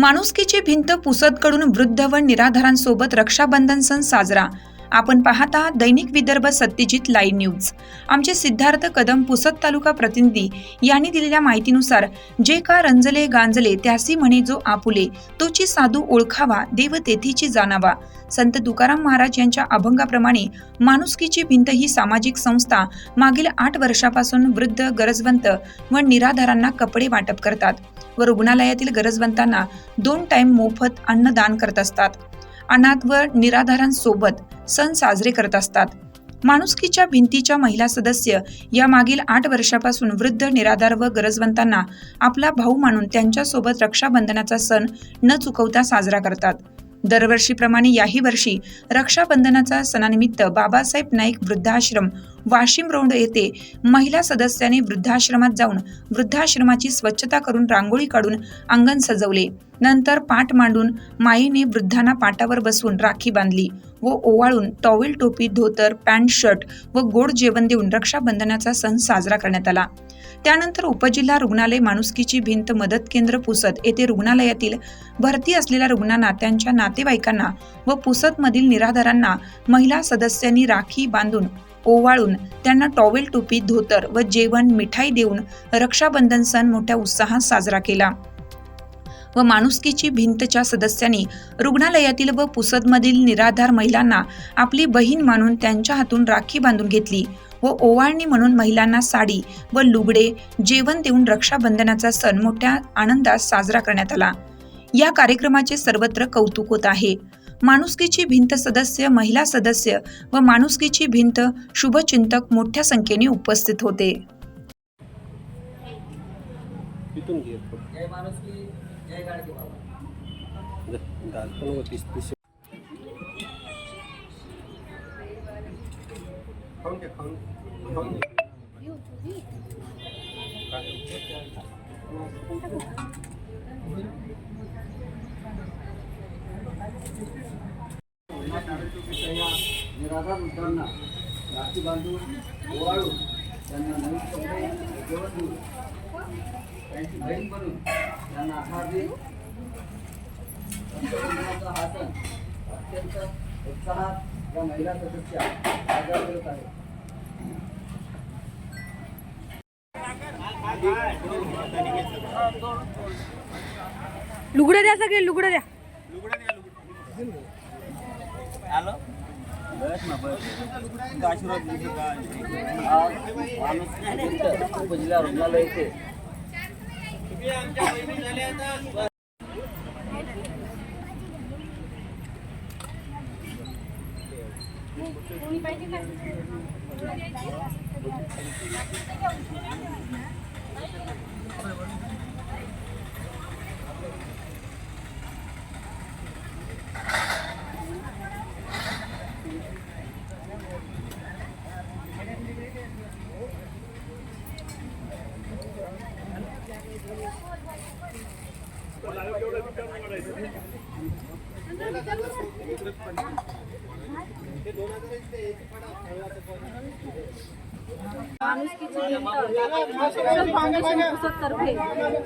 माणुसकीची भिंत पुसदकडून वृद्ध व निराधारांसोबत रक्षाबंधन सण साजरा. आपण पाहत आहात दैनिक विदर्भ सत्यजित लाईव्ह न्यूज. आमचे सिद्धार्थ कदम पुसद तालुका प्रतिनिधी यांनी दिलेल्या माहितीनुसार जे का रंजले गांजले त्यासी म्हणे जो आपुले तोची साधू ओळखावा देव तेथीची जाणावा. संत तुकाराम महाराज यांच्या अभंगाप्रमाणे माणुसकीची भिंत ही सामाजिक संस्था मागील आठ वर्षापासून वृद्ध गरजवंत व निराधारांना कपडे वाटप करतात व रुग्णालयातील गरजवंतांना दोन टाइम मोफत अन्नदान करत असतात. अनाथ व निराधारांसोबत सण साजरे करत असतात. माणुसकीच्या भिंतीच्या महिला सदस्य या मागील आठ वर्षापासून वृद्ध निराधार व गरजवंतांना आपला भाऊ मानून त्यांच्यासोबत रक्षाबंधनाचा सण न चुकवता साजरा करतात. दरवर्षीप्रमाणे याही वर्षी रक्षाबंधनाचा सणानिमित्त बाबासाहेब नाईक वृद्धाश्रम वाशिम रोड येथे महिला सदस्याने वृद्धाश्रमात जाऊन वृद्धाश्रमाची स्वच्छता करून रांगोळी काढून अंगण सजवले. नंतर पाठ मांडून माईने वृद्धांना पाटावर बसवून राखी बांधली. व ओवाळून टॉवेल टोपी धोतर पॅन्ट शर्ट व गोड जेवण देऊन रक्षाबंधनाचा सण साजरा करण्यात आला. त्यानंतर उपजिल्हा रुग्णालय माणुसकीची भिंत मदत केंद्र पुसद येथे रुग्णालयातील भरती असलेल्या रुग्णांना त्यांच्या नातेवाईकांना व पुसदमधील निराधारांना महिला सदस्यांनी राखी बांधून ओवाळून त्यांना टॉवेल टोपी धोतर व जेवण मिठाई देऊन रक्षाबंधन सण मोठ्या उत्साहात साजरा केला. व माणुसकीची भिंतच्या सदस्यांनी रुग्णालयातील व पुसदमधील निराधार महिलांना आपली बहीण मानून त्यांच्या हातून राखी बांधून घेतली व ओवाळणी म्हणून महिलांना साडी व लुगडे जेवण देऊन रक्षाबंधनाचा सण मोठ्या आनंदात साजरा करण्यात आला. या कार्यक्रमाचे सर्वत्र कौतुक होत आहे. माणुसकीची भिंत सदस्य महिला सदस्य व माणुसकीची भिंत शुभचिंतक मोठ्या संख्येने उपस्थित होते. इथून घे जय माणूस की जय गाडगे बाबा. दाल पण नको तीस तीस. खाऊन घे खाऊन खाऊन घे. निराधार वृद्धांना राखी बांधून ओवाळून त्यांना नवीन देऊन त्यांची बहीण बनून त्यांना आधार देऊन रक्षाबंधनाचा हा सण अत्यंत उत्साहात या महिला सदस्या साजरा करत आहेत. लुगडं द्या सगळे लुगडं द्या. आज माणूस उपजिल्हा रुग्णालय माणुसकीची भिंत सोशल फाउंडेशन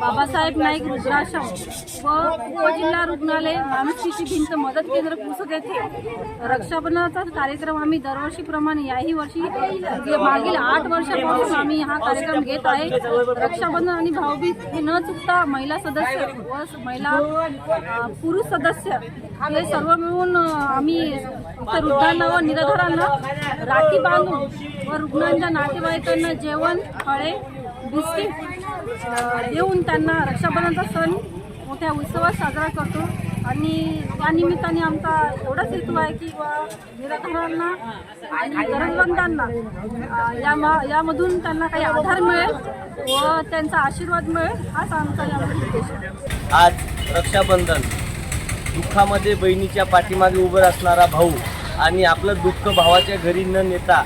बाबासाहेब नाईक रुद्राश्रम व उपजिल्हा रुग्णालय माणुसकीची भिंत मदत केंद्र पुसद येथे रक्षाबंधनाचा कार्यक्रम आम्ही दरवर्षीप्रमाणे याही वर्षी म्हणजे मागील आठ वर्षापासून आम्ही हा कार्यक्रम घेत आहे. रक्षाबंधन आणि भाऊबीज हे न चुकता महिला सदस्य व महिला पुरुष सदस्य हे सर्व मिळून आम्ही वृद्धांना व निराधारांना राखी बांधून व रुग्णांच्या नातेवाईकांना जेवण फळे बिस्किट देऊन त्यांना रक्षाबंधनाचा सण मोठ्या उत्सवात साजरा करतो. आणि त्या निमित्ताने आमचा एवढाच हेतू आहे की व निराधारांना आणि गरजवंतांना यामा या यामधून त्यांना काही आधार मिळेल व त्यांचा आशीर्वाद मिळेल हाच आमचा यामध्ये उद्देश आज रक्षाबंधन दुःखामध्ये बहिणीच्या पाठीमागे उभं असणारा भाऊ आणि आपलं दुःख भावाच्या घरी न नेता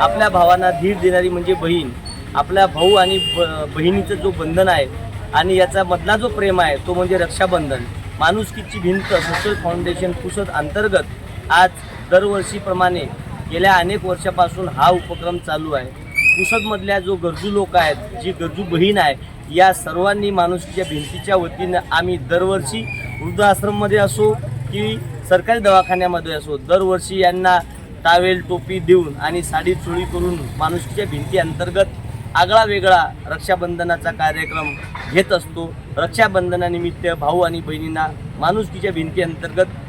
आपल्या भावांना धीर देणारी म्हणजे बहीण. आपल्या भाऊ आणि ब बहिणीचं जो बंधन आहे आणि याचा मधला जो प्रेम आहे तो म्हणजे रक्षाबंधन. माणुसकीची भिंत सोशल फाउंडेशन पुसद अंतर्गत आज दरवर्षीप्रमाणे गेल्या अनेक वर्षापासून हा उपक्रम चालू आहे. पुसदमधल्या जो गरजू लोक आहेत जी गरजू बहीण आहे या सर्वांनी माणुसकीच्या भिंतीच्या वतीनं आम्ही दरवर्षी वृद्धाश्रममध्ये असो की सरकारी दवाखान्यामध्ये असो दरवर्षी यांना टावेल टोपी देऊन आणि साडी चोळी करून माणुसकीच्या भिंती अंतर्गत आगळा वेगळा रक्षाबंधनाचा कार्यक्रम घेत असतो. रक्षाबंधनानिमित्त भाऊ आणि बहिणींना माणुसकीच्या भिंती अंतर्गत